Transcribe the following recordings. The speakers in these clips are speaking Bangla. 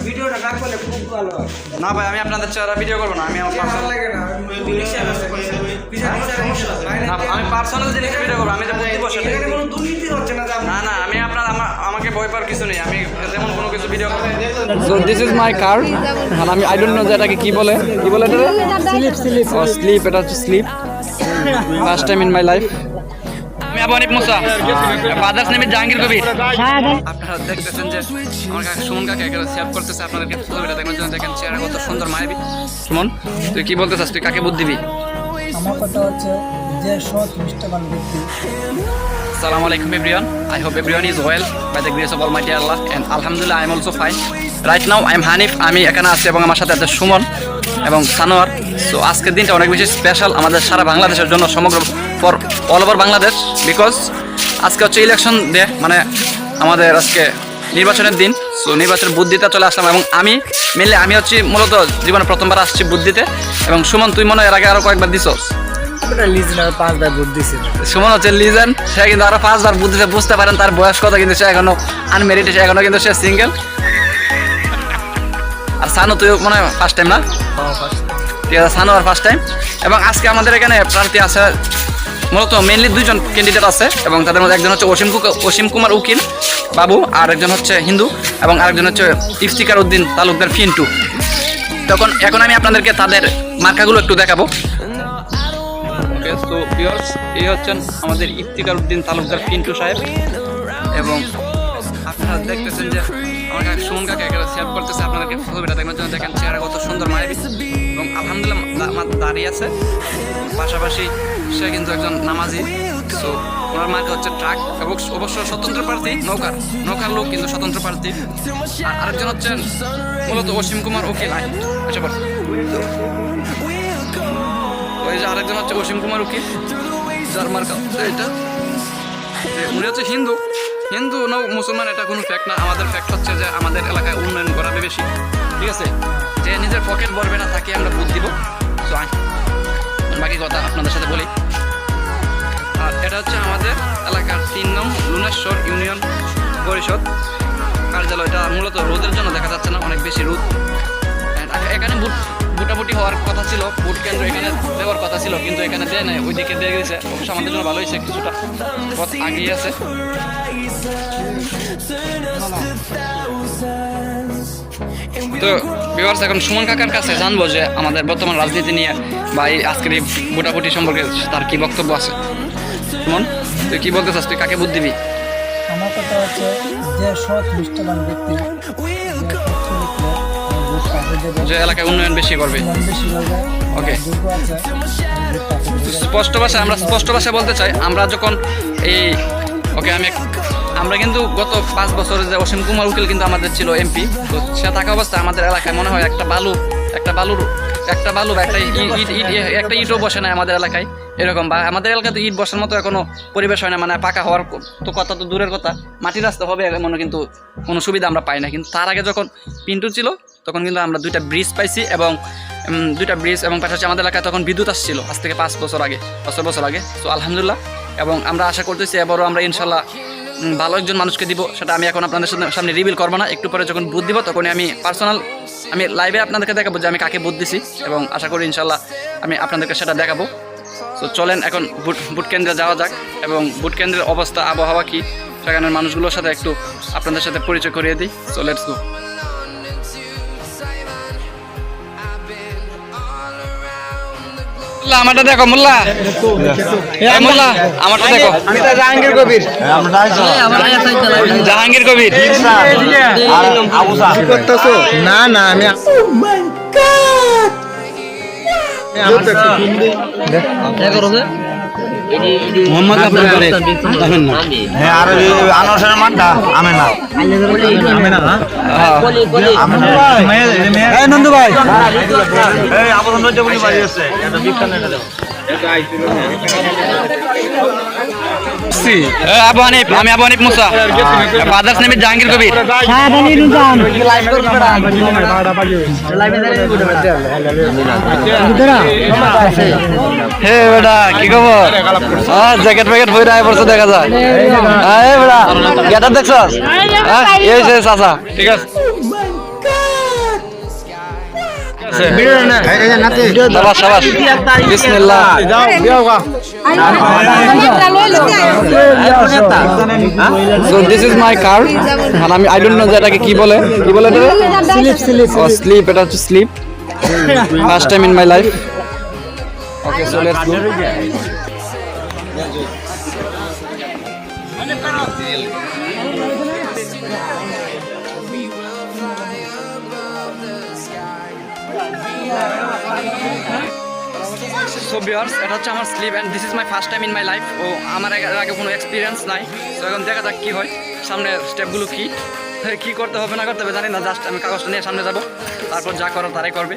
ভিডিওটা না করলে খুব ভালো না ভাই আমি আপনাদের চেহারা ভিডিও করব না আমি আমার ভালো লাগে না। আমি পার্সোনাল জিনিস ভিডিও করব আমি যে বুদ্ধি বসে এখানে কোনো দুর্নীতি হচ্ছে না না না আমি আপনার আমার আমাকে ভয় পাওয়ার কিছু নেই আমি তেমন কোনো কিছু video so this is my car আর আমি আই ডোন্ট নো যে এটাকে কি বলে। কি বলে এটা স্লিপ স্লিপ ও স্লিপ এটা হচ্ছে slip first time in my life আমি Abu Hanif Musa father's name is Jahangir Kabir আপনারা দেখতেছেন যে আমার কাকা সুমন কাকা সেভ করতেছে। আপনাদেরকে ছবিটা জন্য দেখেন চেহারা কত সুন্দর মায়াবী। সুমন তুই কি বলতে চাস? তুই কাকে বুদ্ধি দিবি? আমার কথা হচ্ছে যে সৎ নিষ্ঠাবান ব্যক্তি। Assalamu alaikum everyone. I hope everyone is well by the grace of Almighty Allah and Alhamdulillah I am also fine. Right now I am Hanif. আমি এখানে আছি এবং আমার সাথে আছে সুমন। এবং সানোয়ার। সো আজকের দিনটা অনেক বেশি স্পেশাল আমাদের সারা বাংলাদেশের জন্য সমগ্র for all over Bangladesh because আজকে হচ্ছে ইলেকশন ডে মানে আমাদের আজকে নির্বাচনের দিন। সো নির্বাচনের বুদ্ধিতে চলে আসলাম এবং আমি মেনলি আমি হচ্ছি মূলত জীবনে প্রথমবার আসছি বুদ্ধিতে। এবং সুমন তুই মনে হয় এর আগে আরও কয়েকবার দিয়েছে সুমন হচ্ছে লিজেন সে কিন্তু আরও পাঁচবার বুঝতে বুঝতে পারেন তার বয়স কত কিন্তু সে এখনও আনমেরিড সে এখনও কিন্তু সে সিঙ্গেল সানু তুই মনে হয় ফার্স্ট টাইম না? ঠিক আছে সানু আর ফার্স্ট টাইম এবং আজকে আমাদের এখানে প্রার্থী আছে মূলত মেনলি দুইজন ক্যান্ডিডেট আছে এবং তাদের মধ্যে একজন হচ্ছে অসীম অসীম কুমার উকিল বাবু আর একজন হচ্ছে হিন্দু এবং আরেকজন হচ্ছে ইফতিকার উদ্দিন তালুকদার ফিন্টু। তখন এখন আমি আপনাদেরকে তাদের মার্কাগুলো একটু দেখাবো। ওকে ভিউয়ার্স এই হচ্ছেন আমাদের ইফতিকার উদ্দিন তালুকদার পিন্টু সাহেব। এবং আপনারা দেখতেছেন যে আমার সুমন কাকা এখানে সেভ করতেছে আপনাদেরকে ছবিটা দেখবেন জন্য। দেখেন চেহারা কত সুন্দর মায়াবী এবং আলহামদুলিল্লাহ দাঁড়িয়ে আছে। পাশাপাশি সে কিন্তু একজন নামাজি। সো ওনার মার্কে হচ্ছে ট্রাক এবং অবশ্য স্বতন্ত্র প্রার্থী, নৌকার নৌকার লোক কিন্তু স্বতন্ত্র প্রার্থী। আর আরেকজন হচ্ছেন মূলত অসীম কুমার উকিল। আচ্ছা বল ওই যে আরেকজন হচ্ছে অসীম কুমার উকিল। যার মার্কা এটা। উনি হচ্ছে হিন্দু। হিন্দু নৌ মুসলমান, এটা কোনো ফ্যাক্ট না। আমাদের ফ্যাক্ট হচ্ছে যে আমাদের এলাকায় উন্নয়ন করাবে বেশি। ঠিক আছে? যে নিজের পকেট ভরবে না, তাকে আমরা বুধ দিব। তো বাকি কথা আপনাদের সাথে বলি। আর এটা হচ্ছে আমাদের এলাকার তিন নং লুনেশ্বর ইউনিয়ন পরিষদ। কার্যালয়টা মূলত রোদের জন্য দেখা যাচ্ছে না, অনেক হওয়ার কথা ছিল বুট কেন্দ্র এখানে দেওয়ার কথা ছিল, কিন্তু এখানে দেয় নাই, ওইদিকে দিয়ে গেছে। অবশ্য আমাদের জন্য ভালো হয়েছে, কিছুটা পথ আগিয়ে আছে। তো বিভার্স এখন সুমন কাকার কাছে জানব যে আমাদের বর্তমান রাজনীতি নিয়ে বা এই আজকের এই বুটাবুটি সম্পর্কে তার কি বক্তব্য আছে? সুমন, তুই কি বলতে চাস? তুই কাকে বুদ্ধি দিবি? আমার কথা হচ্ছে যে সৎ, নিষ্ঠাবান ব্যক্তি। যে এলাকায় উন্নয়ন বেশি করবে দেবে। স্পষ্ট ভাষায় আমরা স্পষ্ট ভাষায় বলতে চাই, আমরা যখন এই ওকে আমি আমরা কিন্তু গত পাঁচ যে অসীম কুমার উকিল কিন্তু আমাদের ছিল এমপি তো সে থাকা অবস্থায় আমাদের এলাকায় মনে হয় একটা বালু, একটা বালুর, একটা বালু বা একটা একটা ইটও বসে না আমাদের এলাকায়, এরকম বা আমাদের এলাকাতে ইট বসার মতো এখনও পরিবেশ হয় না মানে পাকা হওয়ার তো কথা তো দূরের কথা, মাটির রাস্তা হবে এমন কিন্তু কোনো সুবিধা আমরা পাই না, কিন্তু তার আগে যখন পিন্টু ছিল তখন কিন্তু আমরা দুইটা ব্রিজ পাইছি এবং দুইটা ব্রিজ এবং পাশাপাশি আমাদের এলাকায় তখন বিদ্যুৎ আসছিল আজ থেকে পাঁচ বছর আগে, পাঁচ বছর আগে। তো আলহামদুলিল্লাহ। এবং আমরা আশা করতেছি এবারও আমরা ইনশাল্লাহ ভালো একজন মানুষকে দিব, সেটা আমি এখন আপনাদের সামনে- রিভিল করব না। একটু পরে যখন বুথ দিব, তখনই আমি পার্সোনাল আমি লাইভে আপনাদেরকে দেখাবো যে আমি কাকে বুথ দিছি। এবং আশা করি ইনশাল্লাহ আমি আপনাদেরকে সেটা দেখাবো। তো চলেন এখন বুট বুট কেন্দ্রে যাওয়া যাক। এবং বুট কেন্দ্রের অবস্থা, আবহাওয়া কি, সেখানের মানুষগুলোর সাথে একটু আপনাদের সাথে পরিচয় করিয়ে দিই। সো লেটস গো আমারটা দেখো মোল্লা। এ মোল্লা আমারটা দেখো। আমি তো জাহাঙ্গীর কবির। জাহাঙ্গীর কবির। না না আমি মোহাম্মদ আব্দুল করে দেখেন না। হ্যাঁ আর মাঠটা না। নন্দু ভাই। এই নজর বলি বাড়ি আছে এটা বিজ্ঞান এটা দাও। আবু হানিফ আমি আবু হানিফ মুসা। ফাদার্স নেম জাহাঙ্গীর কবির হে বেটা কি খবর? হ্যাঁ জ্যাকেট প্যাকেট পড়ছে দেখা যায় হ্যাঁ বেটা গেটার দেখছস? হ্যাঁ এই চাচা। ঠিক আছে। দিস ইজ মাই কার আর আমি আই ডোন্ট নো যে এটাকে কি বলে। কি বলে স্লিপ স্লিপ স্লিপ এটা হচ্ছে slip first time in my life okay so let's go so viewers এটা হচ্ছে আমার slip and this is my first time in my life ও, আমার আগে কোনো এক্সপিরিয়েন্স নাই। তো এখন দেখা যাক কী হয়। সামনের স্টেপগুলো কী? কী করতে হবে, না করতে হবে, জানি না। জাস্ট আমি কাগজটা নিয়ে সামনে যাব। তারপর যা করার তারাই করবে।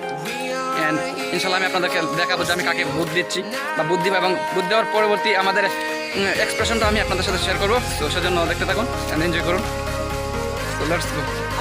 অ্যান্ড ইনশাল্লাহ আমি আপনাদেরকে দেখাবো যে আমি কাকে ভোট দিচ্ছি বা বুদ্ধি এবং বুদ্ধি দেওয়ার পরবর্তী আমাদের এক্সপ্রেশনটা আমি আপনাদের সাথে শেয়ার করব। তো সেজন্য দেখতে থাকুন অ্যান্ড এনজয় করুন। তো লেটস গো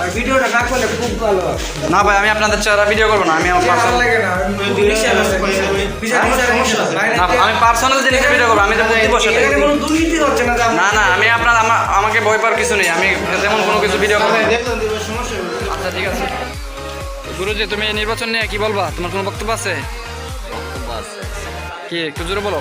আর ভিডিওটা না করলে খুব ভালো। না ভাই আমি আপনাদের ছাড়া ভিডিও করব না আমি আমার ভালো লাগে না আছে। আমি পার্সোনাল জিনিসে ভিডিও করব আমি তো না না না আমি আপনার আমাকে ভয় পাওয়ার কিছু নেই। আমি তেমন কোনো কিছু ভিডিও করব না। যে আচ্ছা ঠিক আছে। গুরুজি তুমি নির্বাচন নিয়ে কি বলবা? তোমার কোনো বক্তব্য আছে। কি একটু জোরে বলো।